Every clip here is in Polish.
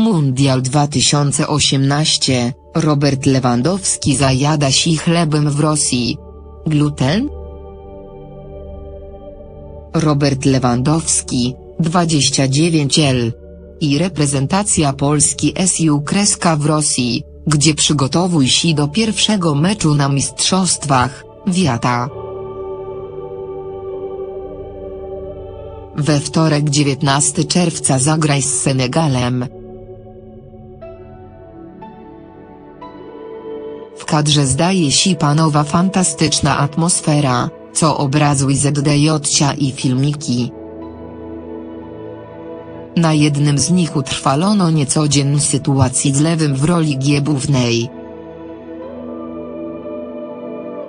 Mundial 2018, Robert Lewandowski zajada się chlebem w Rosji. Gluten? Robert Lewandowski, 29 L. I reprezentacja Polski SU Kreska w Rosji, gdzie przygotowuj się do pierwszego meczu na mistrzostwach, wiata. We wtorek 19 czerwca zagraj z Senegalem. Kadrze zdaje się panowa fantastyczna atmosfera, co obrazuj ZDJ i filmiki. Na jednym z nich utrwalono niecodzienną sytuację z lewym w roli giebównej.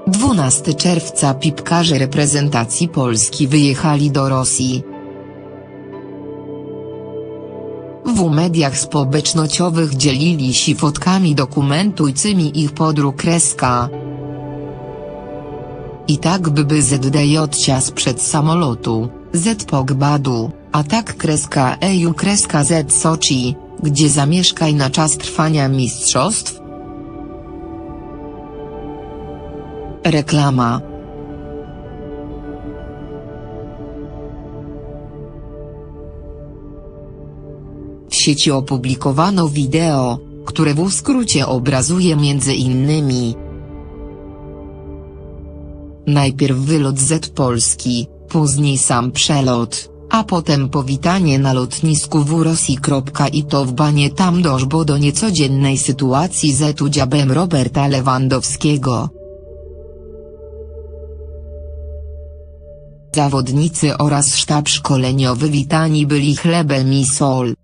12 czerwca pipkarze reprezentacji Polski wyjechali do Rosji. W mediach społecznościowych dzielili się fotkami dokumentującymi ich podróż kreska. I tak by by ZDJ sprzed samolotu, Z Pogbadu, a tak kreska EU kreska Z Soczi, gdzie zamieszkaj na czas trwania mistrzostw? Reklama sieci opublikowano wideo, które w skrócie obrazuje między innymi Najpierw wylot z Polski, później sam przelot, a potem powitanie na lotnisku w Rosji. I to w banie tam doszło do niecodziennej sytuacji z udziałem Roberta Lewandowskiego. Zawodnicy oraz sztab szkoleniowy witani byli chlebem i sol.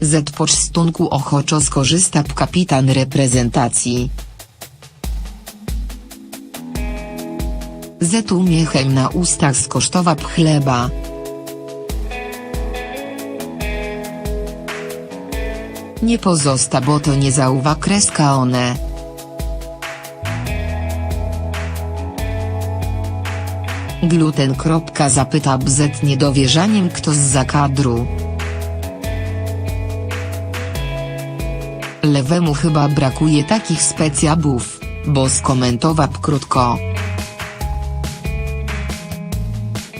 Z poczstunku ochoczo skorzysta kapitan reprezentacji. Z umiechem na ustach skosztowa chleba. Nie pozosta bo to nie zauwa kreska one. Gluten. Zapyta bz niedowierzaniem kto z zakadru. Lewemu chyba brakuje takich specjabów, bo skomentował krótko.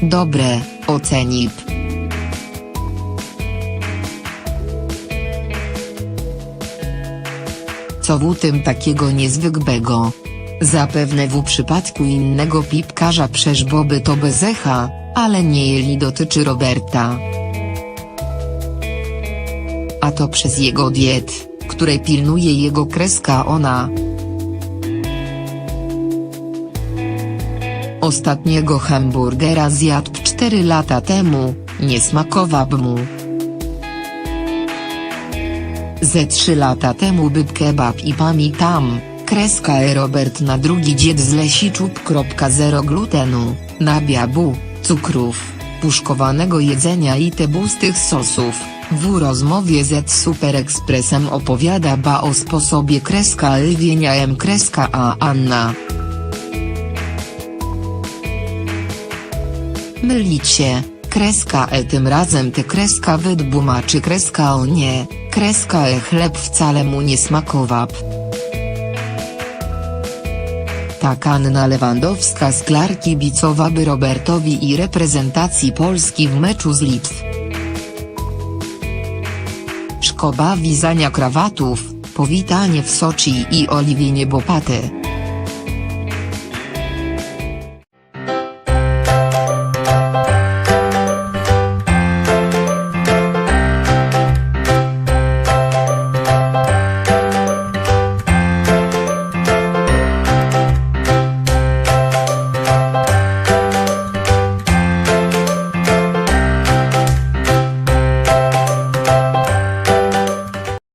Dobre, oceni. Co w tym takiego niezwykłego? Zapewne w przypadku innego pipkarza przeżboby to bez echa, ale nie jeli dotyczy Roberta. A to przez jego diet, której pilnuje jego kreska ona. Ostatniego hamburgera zjadł 4 lata temu, nie smakował mu. Ze 3 lata temu był kebab i pamiętam, kreska e Robert na drugi dzień z lesiczub.0 glutenu, nabiabu, cukrów, puszkowanego jedzenia i tebustych sosów. W rozmowie z Super Expressem opowiada ba o sposobie kreska lwienia m kreska a Anna. Mylicie, kreska e tym razem ty kreska wydbuma czy kreska o nie, kreska e chleb wcale mu nie smakował. Tak Anna Lewandowska z Klarki Bicowa by Robertowi i reprezentacji Polski w meczu z Litw. Szkoba wizania krawatów, powitanie w Soczi i oliwienie bopaty.